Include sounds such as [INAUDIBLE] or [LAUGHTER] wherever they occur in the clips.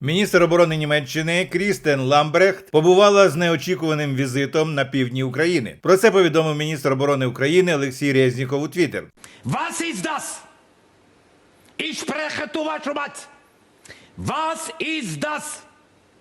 Міністр оборони Німеччини Крістен Ламбрехт побувала з неочікуваним візитом на півдні України. Про це повідомив міністр оборони України Олексій Резніков у Твіттер. Was ist das? Ich spreche вашу мать. Was ist das?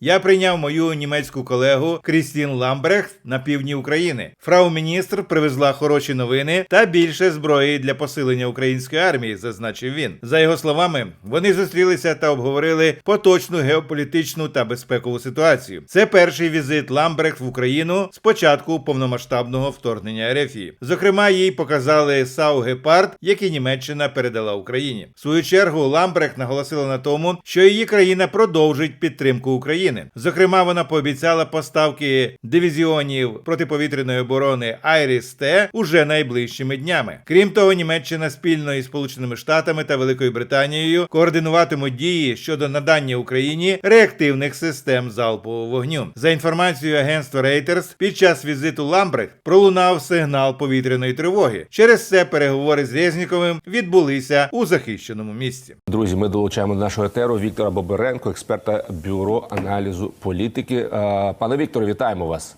Я прийняв мою німецьку колегу Крістін Ламбрехт на півдні України. Фрау міністр привезла хороші новини та більше зброї для посилення української армії, зазначив він. За його словами, вони зустрілися та обговорили поточну геополітичну та безпекову ситуацію. Це перший візит Ламбрехт в Україну з початку повномасштабного вторгнення Ерефії. Зокрема, їй показали САУ Гепард, які Німеччина передала Україні. В свою чергу Ламбрехт наголосила на тому, що її країна продовжить підтримку України. Зокрема, вона пообіцяла поставки дивізіонів протиповітряної оборони Айріс Т уже найближчими днями. Крім того, Німеччина спільно із Сполученими Штатами та Великою Британією координуватимуть дії щодо надання Україні реактивних систем залпового вогню. За інформацією агентства Reuters, під час візиту Ламбрехт пролунав сигнал повітряної тривоги. Через це переговори з Резніковим відбулися у захищеному місці. Друзі, ми долучаємо до нашого етеру Віктора Боберенко, експерта бюро аналізу політики. Е, Пане Вікторе, вітаємо вас.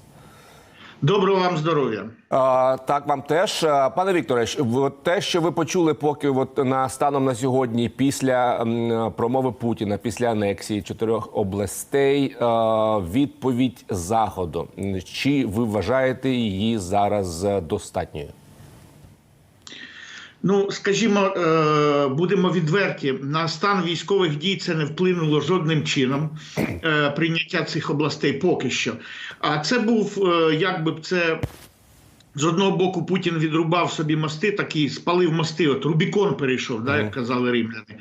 Доброго вам здоров'я. А, так, вам теж, Е, пане Вікторе, те, що ви почули, поки от на станом на сьогодні, після промови Путіна, після анексії чотирьох областей, е, відповідь заходу. Чи ви вважаєте її зараз е, достатньою? Ну, скажімо, е, будемо відверті, на стан військових дій це не вплинуло жодним чином е, прийняття цих областей поки що. А це був е, якби це. З одного боку Путін відрубав собі мости, такий спалив мости, от Рубікон перейшов, да, як казали римляни.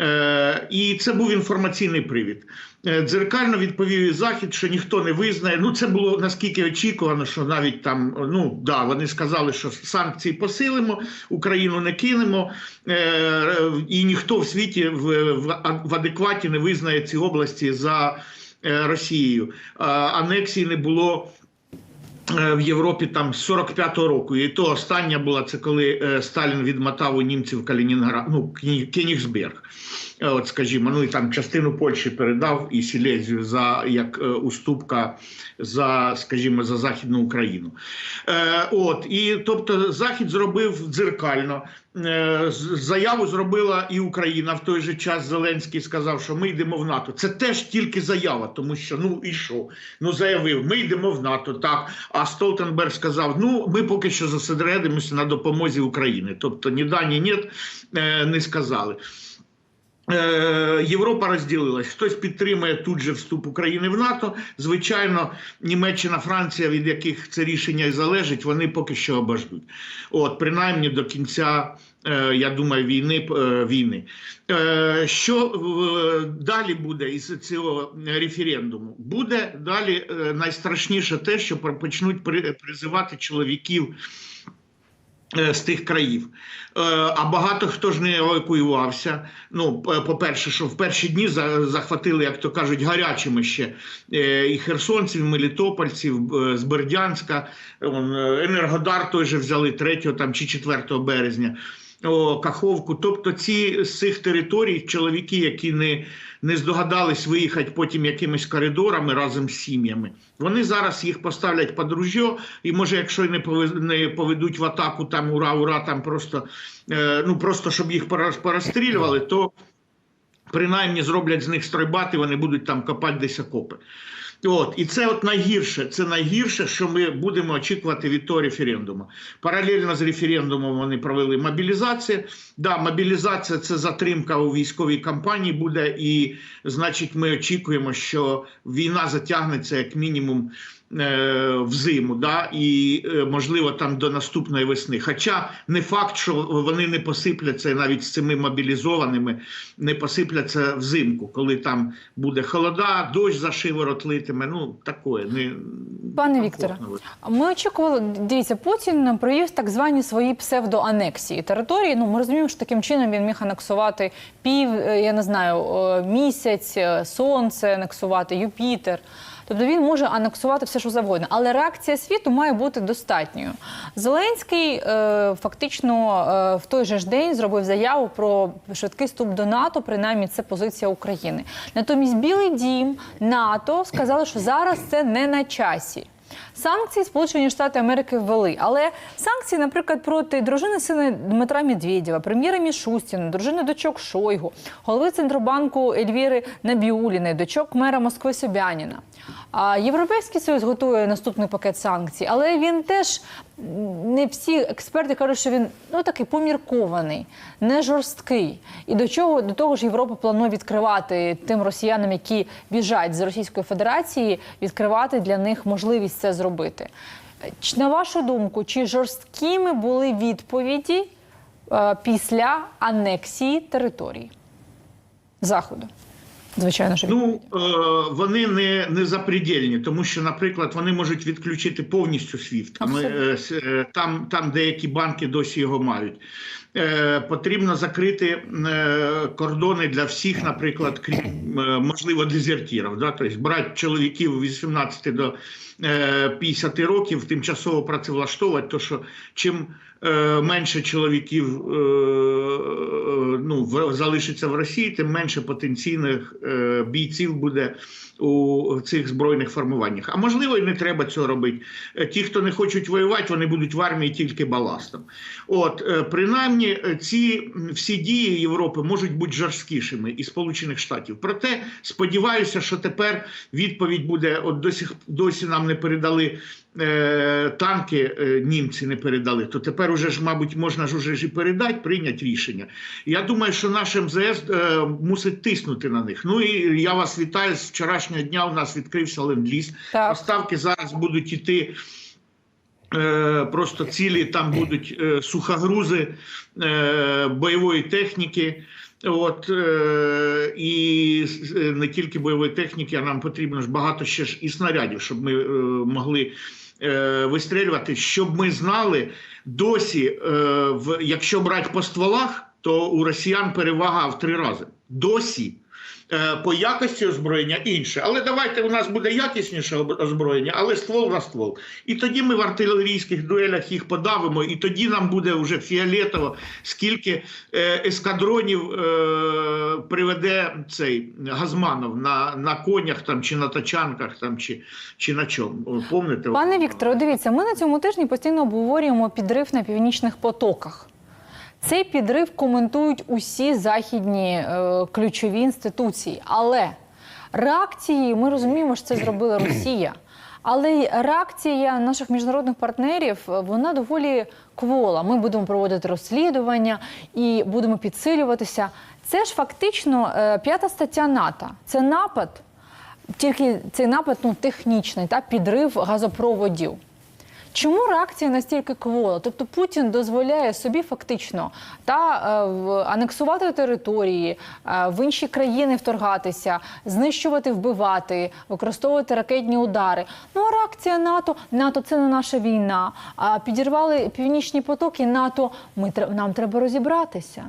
Е, і це був інформаційний привід. Е, Дзеркально відповів і Захід, що ніхто не визнає. Ну, це було наскільки очікувано, що навіть там, ну да, вони сказали, що санкції посилимо, Україну не кинемо, е, і ніхто в світі в, адекваті не визнає ці області за Росією. Анексії не було. Е, В Європі там з 45-го року, і то остання була це коли е, Сталін відмотав у німців Калінінград, ну Кенігсберг. Е, От, скажімо, ну і там частину Польщі передав і Сілезію за як е, уступка за, скажімо, за Західну Україну. Е, от і тобто Захід зробив дзеркально. Е, заяву зробила і Україна в той же час. Зеленський сказав, що ми йдемо в НАТО. Це теж тільки заява, тому що ну і що? Ну заявив, ми йдемо в НАТО. Так. А Столтенберг сказав: ну ми поки що зосередимося на допомозі України. Тобто ні да, ні ні, е, не сказали. Е, Європа розділилась. Хтось підтримує тут же вступ України в НАТО. Звичайно, Німеччина, Франція, від яких це рішення і залежить, вони поки що обождуть. От, принаймні до кінця, е, я думаю, війни. е, війни. Що далі буде із цього референдуму? Буде далі найстрашніше те, що почнуть призивати чоловіків з тих країв. Е, А багато хто ж не евакуювався. Ну, по-перше, що в перші дні за- захватили, як то кажуть, гарячими ще е, і херсонців, і мелітопольців е, з Бердянська. Е, Енергодар той же взяли 3 там, чи 4 березня. О, Каховку. Тобто ці з цих територій чоловіки, які не, не здогадались виїхати потім якимись коридорами разом з сім'ями, вони зараз їх поставлять під ружьо, і може, якщо не не поведуть в атаку там ура, ура, там просто е, ну просто щоб їх порозстрілювали, то принаймні зроблять з них стройбати, вони будуть там копати десь окопи. От, і це от найгірше, це найгірше, що ми будемо очікувати від того референдуму. Паралельно з референдумом вони провели мобілізацію. Да, мобілізація це затримка у військовій кампанії буде, і значить, ми очікуємо, що війна затягнеться як мінімум е, в зиму, да, і е, можливо там до наступної весни. Хоча не факт, що вони не посипляться навіть з цими мобілізованими, не посипляться взимку, коли там буде холода, дощ за шиворот литиме. Ну такое не Пане Вікторе, ми очікували, дивіться, Путін провів так звані свої псевдоанексії території. Ну, ми розуміємо, що таким чином він міг анексувати пів, е, я не знаю, місяць, сонце, анексувати Юпітер. Тобто він може анексувати все, що завгодно. Але реакція світу має бути достатньою. Зеленський е, фактично е, в той же ж день зробив заяву про швидкий вступ до НАТО. Принаймні, це позиція України. Натомість Білий Дім НАТО сказали, що зараз це не на часі. Санкції Сполучені Штати Америки ввели, але санкції, наприклад, проти дружини сина Дмитра Медведєва, прем'єра Мішустіна, дружини дочок Шойгу, голови Центробанку Ельвіри Набіуліної, дочок мера Москви Собяніна. А Європейський Союз готує наступний пакет санкцій, але він теж не всі експерти кажуть, що він ну такий поміркований, не жорсткий. І до чого до того ж Європа планує відкривати тим росіянам, які біжать з Російської Федерації, відкривати для них можливість це зробити. На вашу думку, чи жорсткими були відповіді е, після анексії території Заходу? Звичайно, що Ну е, вони не, не запредельні, тому що, наприклад, вони можуть відключити повністю SWIFT. Ми, Абсолютно. е, с- е, там, там деякі банки досі його мають. Е, потрібно закрити е, кордони для всіх, наприклад, крім е, можливо дезертірів. Да? Тобто брати чоловіків від 18 до е, 50 років тимчасово працевлаштовувати, то що чим е, менше чоловіків е, ну, залишиться в Росії, тим менше потенційних е, бійців буде у цих збройних формуваннях. А можливо, і не треба цього робити. Е, Ті, хто не хочуть воювати, вони будуть в армії тільки баластом. От е, принаймні е, ці всі дії Європи можуть бути жорсткішими і Сполучених Штатів. Проте сподіваюся, що тепер відповідь буде: от досі досі нам не передали. е, Танки е, німці не передали, то тепер уже ж, мабуть, можна ж уже ж і передати, прийняти рішення. Я думаю, що наш МЗС е, мусить тиснути на них. Ну і я вас вітаю з вчорашнього дня. У нас відкрився ленд-ліз. Поставки зараз будуть іти. Е, Просто цілі там будуть е, сухогрузи е, бойової техніки. От і не тільки бойової техніки, а нам потрібно ж багато ще ж і снарядів, щоб ми могли вистрілювати. Щоб ми знали досі, в якщо брати по стволах, то у росіян перевага в три рази. Досі. Е, По якості озброєння інше. Але давайте у нас буде якісніше озброєння, але ствол на ствол. І тоді ми в артилерійських дуелях їх подавимо, і тоді нам буде вже фіолетово, скільки е, ескадронів е, приведе цей Газманов на, на конях там, чи на тачанках, там, чи, чи на чому. Помните? Пане Вікторе, дивіться, ми на цьому тижні постійно обговорюємо підрив на північних потоках. Цей підрив коментують усі західні е, ключові інституції. Але реакції, ми розуміємо, що це зробила [CLEARS THROAT] Росія. Але реакція наших міжнародних партнерів е, вона доволі квола. Ми будемо проводити розслідування і будемо підсилюватися. Це ж фактично е, п'ята стаття НАТО. Це напад, тільки цей напад ну, технічний, та підрив газопроводів. Чому реакція настільки квола? Тобто Путін дозволяє собі фактично та е, анексувати території, е, в інші країни вторгатися, знищувати, вбивати, використовувати ракетні удари. Ну а реакція НАТО НАТО це не наша війна. А підірвали північні потоки. НАТО ми нам треба розібратися.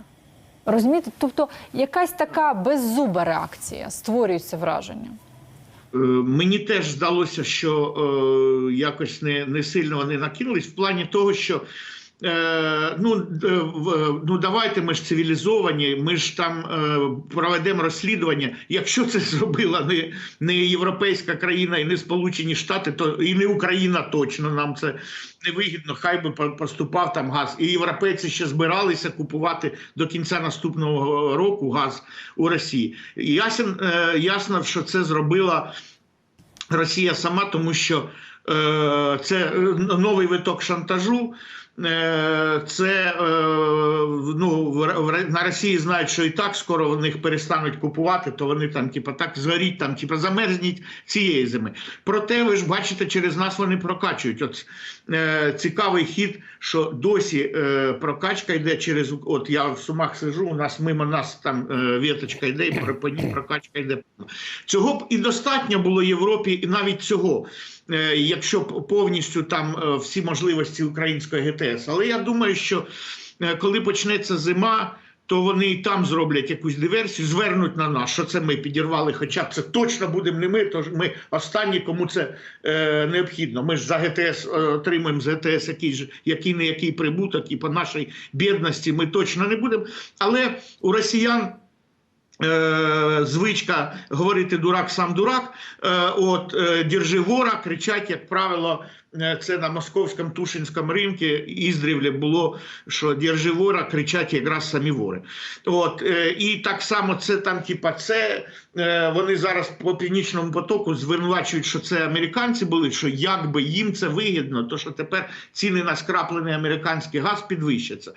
Розумієте? Тобто якась така беззуба реакція створюється враження. Е, Мені теж здалося, що е, якось не, не сильно вони накинулись в плані того, що ну, е, ну давайте ми ж цивілізовані, ми ж там е, проведемо розслідування. Якщо це [LAUGHS] зробила не, не європейська країна і не Сполучені Штати, то і не Україна точно нам це не вигідно. Хай би поступав там газ. І європейці ще збиралися купувати до кінця наступного року газ у Росії. Ясен, е, ясно, що це зробила Росія сама, тому що е, це е, новий виток шантажу. Е, це е, ну, на Росії знають, що і так скоро в них перестануть купувати, то вони там, типа, так згоріть, там, типа, замерзніть цієї зими. Проте ви ж бачите, через нас вони прокачують. От е, цікавий хід, що досі прокачка йде через. От я в сумах сижу, у нас мимо нас там віточка йде, і прокачка йде. Цього б і достатньо було Європі, і навіть цього, якщо повністю там е, всі можливості української ГТС. Але я думаю, що е, коли почнеться зима, то вони і там зроблять якусь диверсію, звернуть на нас, що це ми підірвали. Хоча це точно будемо не ми, тож ми останні, кому це е, необхідно. Ми ж за ГТС е, отримуємо з ГТС який який не який прибуток, і по нашій бідності ми точно не будемо. Але у росіян. Е, звичка говорити дурак сам дурак. Е, от е, держи вора, кричать, як правило, це на московському Тушинському ринку іздрівле було, що держи вора, кричать якраз самі вори. От і так само це там, типа, це вони зараз по північному потоку звинувачують, що це американці були, що якби їм це вигідно, то що тепер ціни на скраплений американський газ підвищаться.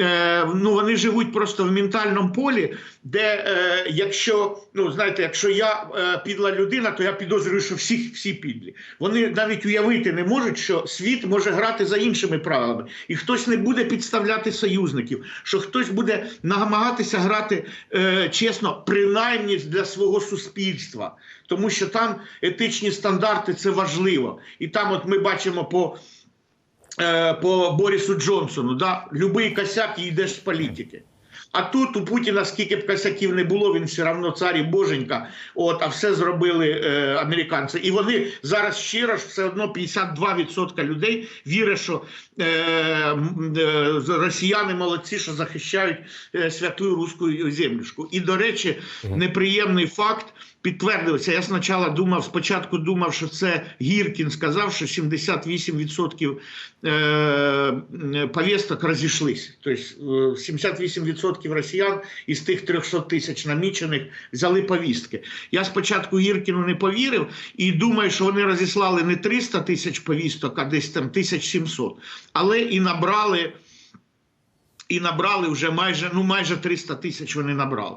Е, ну вони живуть просто в ментальному полі, де е, якщо ну знаєте, якщо я е, підла людина, то я підозрюю, що всі, всі підлі. Вони навіть уявити не можуть, що світ може грати за іншими правилами, і хтось не буде підставляти союзників, що хтось буде намагатися грати чесно, принаймні для свого суспільства, тому що там етичні стандарти це важливо, і там, от ми бачимо по по Борису Джонсону, да? любий косяк йдеш з політики. А тут у Путіна скільки б косяків не було, він все одно цар і боженька, от, а все зробили е, американці. І вони зараз щиро ж все одно 52% людей вірять, що е, е, росіяни молодці, що захищають е, святу руську землюшку. І, до речі, неприємний факт підтвердився. Я спочатку думав, спочатку думав, що це Гіркін сказав, що 78% е, повісток розійшлись. Тобто е, 78% росіян із тих 300 тисяч намічених взяли повістки. Я спочатку Гіркіну не повірив і думаю, що вони розіслали не 300 тисяч повісток, а десь там 1700. Але і набрали, і набрали вже майже, ну, майже 300 тисяч вони набрали.